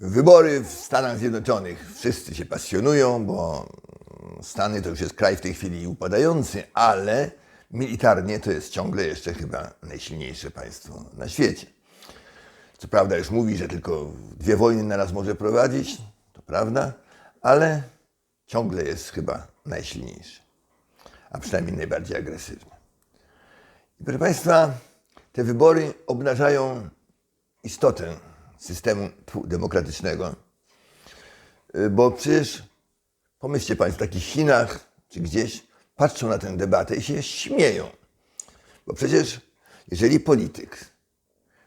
Wybory w Stanach Zjednoczonych. Wszyscy się pasjonują, bo Stany to już jest kraj w tej chwili upadający, ale militarnie to jest ciągle jeszcze chyba najsilniejsze państwo na świecie. Co prawda już mówi, że tylko dwie wojny naraz może prowadzić, to prawda, ale ciągle jest chyba najsilniejszy, a przynajmniej najbardziej agresywny. I proszę Państwa, te wybory obnażają istotę systemu demokratycznego, Y, bo przecież pomyślcie Państwo, w takich Chinach czy gdzieś patrzą na tę debatę i się śmieją. Bo przecież jeżeli polityk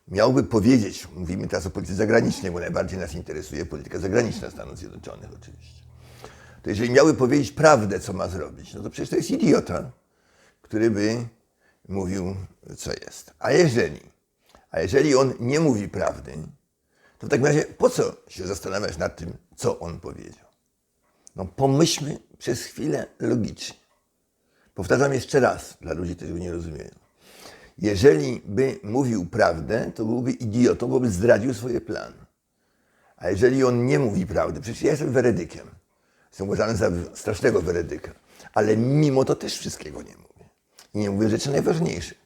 miałby powiedzieć, mówimy teraz o polityce zagranicznej, bo najbardziej nas interesuje polityka zagraniczna Stanów Zjednoczonych oczywiście, to jeżeli miałby powiedzieć prawdę, co ma zrobić, no to przecież to jest idiota, który by mówił, co jest. A jeżeli, a jeżeli on nie mówi prawdy, to w takim razie po co się zastanawiać nad tym, co on powiedział? No pomyślmy przez chwilę logicznie. Powtarzam jeszcze raz dla ludzi, którzy nie rozumieją. Jeżeli by mówił prawdę, to byłby idiotą, bo by zdradził swoje plany. A jeżeli on nie mówi prawdy, przecież ja jestem weredykiem. Jestem uważany za strasznego weredyka. Ale mimo to też wszystkiego nie mówię. I nie mówię rzeczy najważniejszych.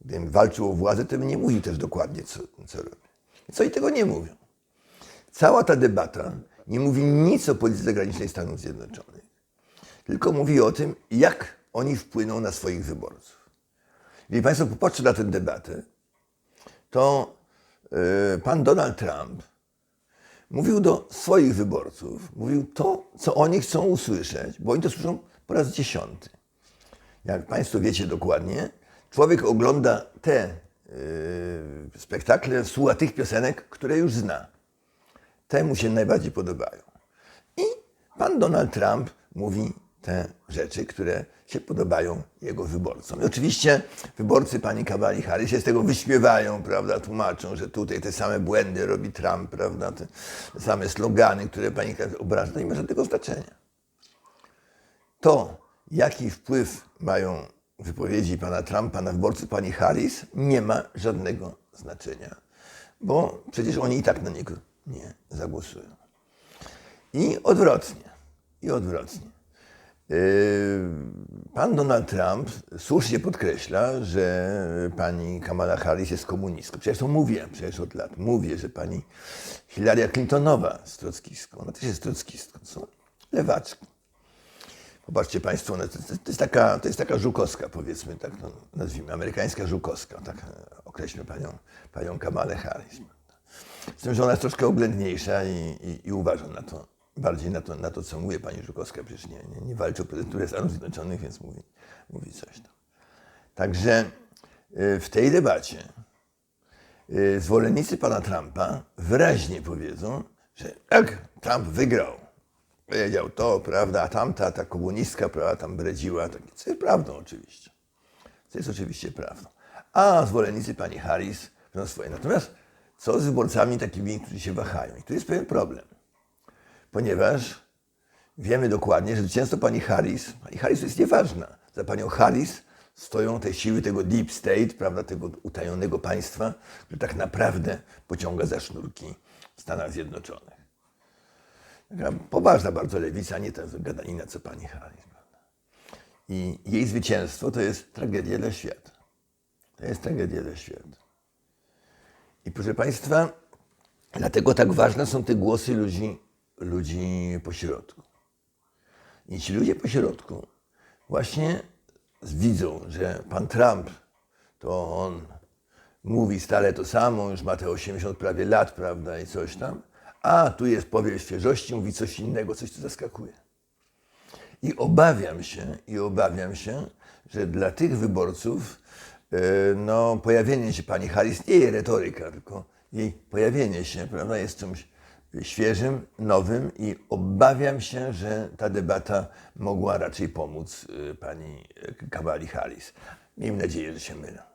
Gdybym walczył o władzę, to bym nie mówił też dokładnie, co, co robię. Co i tego nie mówią. Cała ta debata nie mówi nic o polityce zagranicznej Stanów Zjednoczonych, tylko mówi o tym, jak oni wpłyną na swoich wyborców. Jeżeli Państwo popatrzą na tę debatę, to yy, pan Donald Trump mówił do swoich wyborców, mówił to, co oni chcą usłyszeć, bo oni to słyszą po raz dziesiąty. Jak Państwo wiecie dokładnie, człowiek ogląda te spektakle, słucha tych piosenek, które już zna. Te mu się najbardziej podobają. I pan Donald Trump mówi te rzeczy, które się podobają jego wyborcom. I oczywiście wyborcy pani Kamali Harris się z tego wyśmiewają, prawda, tłumaczą, że tutaj te same błędy robi Trump, prawda, te same slogany, które pani obraża, to nie ma żadnego znaczenia. To, jaki wpływ mają wypowiedzi pana Trumpa na wyborcy pani Harris, nie ma żadnego znaczenia, bo przecież oni i tak na niego nie zagłosują. I odwrotnie, i odwrotnie. Yy, Pan Donald Trump słusznie podkreśla, że pani Kamala Harris jest komunistką. Przecież to mówię, przecież od lat mówię, że pani Hillary Clintonowa jest trockistką. Ona też jest trockistką, są lewaczki. Popatrzcie Państwo, to, to, jest taka, to jest taka żukowska, powiedzmy, tak to nazwijmy, amerykańska żukowska, tak określmy panią, panią Kamalę Harris. Z tym, że ona jest troszkę oględniejsza i, i, i uważam na to, bardziej na to, na to, co mówi pani Żukowska, przecież nie, nie, nie walczy o prezydenturę Stanów Zjednoczonych, więc mówi, mówi coś tam. Także y, w tej debacie y, zwolennicy pana Trumpa wyraźnie powiedzą, że jak Trump wygrał, powiedział to, prawda, a tamta, ta komunistka, prawda, tam bredziła, co jest prawdą oczywiście. Co jest oczywiście prawdą. A zwolennicy pani Harris będą swoje. Natomiast co z wyborcami takimi, którzy się wahają? I tu jest pewien problem ponieważ wiemy dokładnie, że często pani Harris, pani Harris jest nieważna. Za panią Harris stoją te siły tego deep state, prawda, tego utajonego państwa, które tak naprawdę pociąga za sznurki w Stanach Zjednoczonych. Poważna bardzo lewica, nie ta gadanina, co pani Harris. I jej zwycięstwo to jest tragedia dla świata. To jest tragedia dla świata. I proszę Państwa, dlatego tak ważne są te głosy ludzi ludzi po środku. I ci ludzie po środku właśnie widzą, że pan Trump to on mówi stale to samo, już ma te 80 prawie lat, prawda, i coś tam, a tu jest powiew świeżości, mówi coś innego, coś co zaskakuje. I obawiam się, i obawiam się, że dla tych wyborców no, pojawienie się pani Harris, nie jej retoryka, tylko jej pojawienie się, prawda, jest czymś świeżym, nowym i obawiam się, że ta debata mogła raczej pomóc pani Kamali Harris. Miejmy nadzieję, że się mylę.